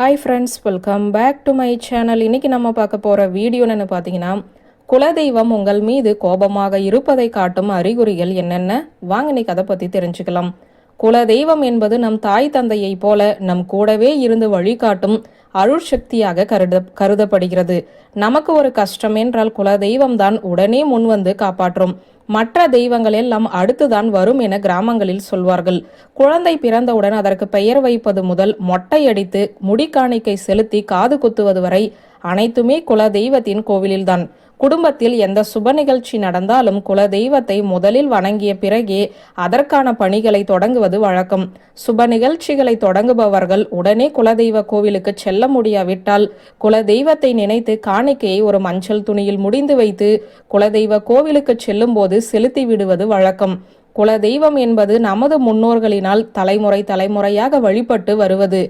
Hi friends welcome back to my channel இன்னைக்கு நம்ம பார்க்க போகிற வீடியோ பார்த்தீங்கன்னா குலதெய்வம் உங்கள் மீது கோபமாக இருப்பதை காட்டும் அறிகுறிகள் என்னென்ன? வாங்க இன்னைக்கு அதை பற்றி தெரிஞ்சுக்கலாம். குலதெய்வம் என்பது நம் தாய் தந்தையைப் போல நம் கூடவே இருந்து வழிகாட்டும் அருள் சக்தியாக கருத கருதப்படுகிறது. நமக்கு ஒரு கஷ்டம் என்றால் குலதெய்வம் தான் உடனே முன்வந்து காப்பாற்றும். மற்ற தெய்வங்கள் எல்லாம் அடுத்துதான் வரும் என கிராமங்களில் சொல்வார்கள். குழந்தை பிறந்தவுடன் அதற்கு பெயர் வைப்பது முதல் மொட்டையடித்து முடிக்காணிக்கை செலுத்தி காது குத்துவது வரை அனைத்துமே குல தெய்வத்தின் கோவிலில்தான். குடும்பத்தில் எந்த சுப நிகழ்ச்சி நடந்தாலும் குல தெய்வத்தை முதலில் வணங்கிய பிறகே அதற்கான பணிகளை தொடங்குவது வழக்கம். சுப நிகழ்ச்சிகளை தொடங்குபவர்கள் உடனே குலதெய்வ கோவிலுக்கு செல்ல முடியாவிட்டால் குல தெய்வத்தை நினைத்து காணிக்கையை ஒரு மஞ்சள் துணியில் முடிந்து வைத்து குலதெய்வ கோவிலுக்கு செல்லும்போது செலுத்தி விடுவது வழக்கம். குலதெய்வம் என்பது நமது முன்னோர்களினால் தலைமுறை தலைமுறையாக வழிபட்டு வருவது.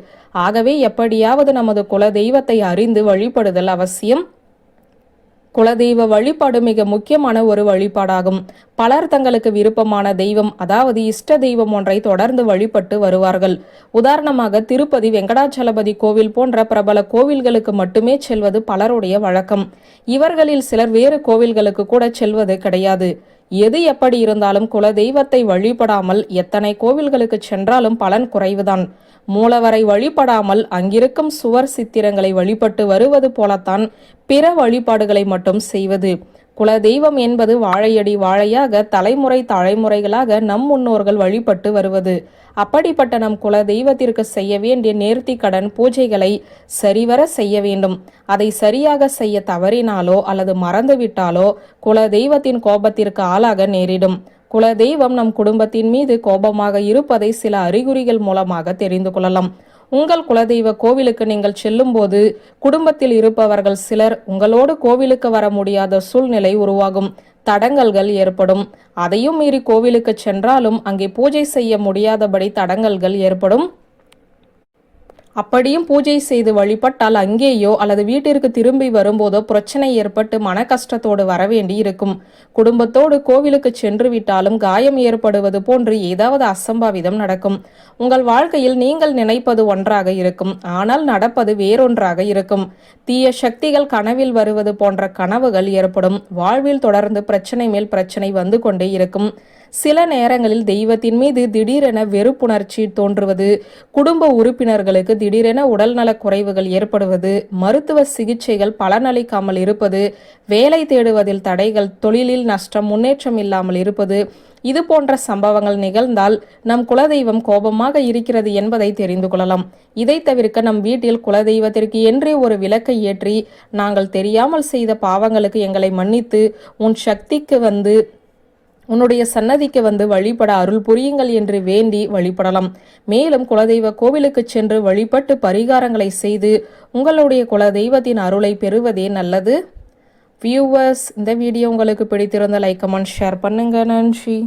ஆகவே எப்படியாவது நமது குலதெய்வத்தை அறிந்து வழிபடுதல் அவசியம். குலதெய்வ வழிபாடு மிக முக்கியமான ஒரு வழிபாடாகும். பலர் தங்களுக்கு விருப்பமான தெய்வம் அதாவது இஷ்ட தெய்வம் ஒன்றை தொடர்ந்து வழிபட்டு வருவார்கள். உதாரணமாக திருப்பதி வெங்கடாச்சலபதி கோவில் போன்ற பிரபல கோவில்களுக்கு மட்டுமே செல்வது பலருடைய வழக்கம். இவர்களில் சிலர் வேறு கோவில்களுக்கு கூட செல்வது கிடையாது. எது எப்படி இருந்தாலும் குல தெய்வத்தை வழிபடாமல் எத்தனை கோவில்களுக்கு சென்றாலும் பலன் குறைவுதான். மூலவரை வழிபடாமல் அங்கிருக்கும் சுவர் சித்திரங்களை வழிபட்டு வருவது போலத்தான் பிற வழிபாடுகளை மட்டும் செய்வது. குல தெய்வம் என்பது வாழையடி வாழையாக தலைமுறை தலைமுறைகளாக நம் முன்னோர்கள் வழிபட்டு வருவது. அப்படிப்பட்ட நம் குல தெய்வத்திற்கு செய்ய வேண்டிய நேர்த்தி கடன் பூஜைகளை சரிவர செய்ய வேண்டும். அதை சரியாக செய்ய தவறினாலோ அல்லது மறந்துவிட்டாலோ குல தெய்வத்தின் கோபத்திற்கு ஆளாக நேரிடும். குல தெய்வம் நம் குடும்பத்தின் மீது கோபமாக இருப்பதை சில அறிகுறிகள் மூலமாக தெரிந்து கொள்ளலாம். உங்கள் குலதெய்வ கோவிலுக்கு நீங்கள் செல்லும்போது குடும்பத்தில் இருப்பவர்கள் சிலர் உங்களோடு கோவிலுக்கு வர முடியாத சூழ்நிலை உருவாகும். தடங்கல்கள் ஏற்படும். அதையும் மீறி கோவிலுக்கு சென்றாலும் அங்கே பூஜை செய்ய முடியாதபடி தடங்கல்கள் ஏற்படும். அப்படியும் பூஜை செய்து வழிபட்டால் அங்கேயோ அல்லது வீட்டிற்கு திரும்பி வரும்போதோ பிரச்சனை ஏற்பட்டு மன கஷ்டத்தோடு வரவேண்டி இருக்கும். குடும்பத்தோடு கோவிலுக்கு சென்று விட்டாலும் காயம் ஏற்படுவது போன்று ஏதாவது அசம்பாவிதம் நடக்கும். உங்கள் வாழ்க்கையில் நீங்கள் நினைப்பது ஒன்றாக இருக்கும். ஆனால் நடப்பது வேறொன்றாக இருக்கும். தீய சக்திகள் கனவில் வருவது போன்ற கனவுகள் ஏற்படும். வாழ்வில் தொடர்ந்து பிரச்சனை மேல் பிரச்சனை வந்து கொண்டே இருக்கும். சில நேரங்களில் தெய்வத்தின் மீது திடீரென வெறுப்புணர்ச்சி தோன்றுவது குடும்ப உறுப்பினர்களுக்கு திடீரென உடல்நலக் குறைவுகள் ஏற்படுவது மருத்துவ சிகிச்சைகள் பலனளிக்காமல் இருப்பது வேலை தேடுவதில் தடைகள் தொழிலில் நஷ்டம் முன்னேற்றம் இல்லாமல் இருப்பது இது போன்ற சம்பவங்கள் நிகழ்ந்தால் நம் குலதெய்வம் கோபமாக இருக்கிறது என்பதை தெரிந்து கொள்ளலாம். இதை தவிர்க்க நம் வீட்டில் குலதெய்வத்திற்கு என்றே ஒரு விளக்கை ஏற்றி நாங்கள் தெரியாமல் செய்த பாவங்களுக்கு எங்களை மன்னித்து உன் சக்திக்கு வந்து உன்னுடைய சன்னதிக்கு வந்து வழிபட அருள் புரியுங்கள் என்று வேண்டி வழிபடலாம். மேலும் குலதெய்வ கோவிலுக்கு சென்று வழிபட்டு பரிகாரங்களை செய்து உங்களுடைய குலதெய்வத்தின் அருளை பெறுவதே நல்லது. வியூவர்ஸ் இந்த வீடியோ உங்களுக்கு பிடித்திருந்த லைக் கமெண்ட் ஷேர் பண்ணுங்க. நன்றி.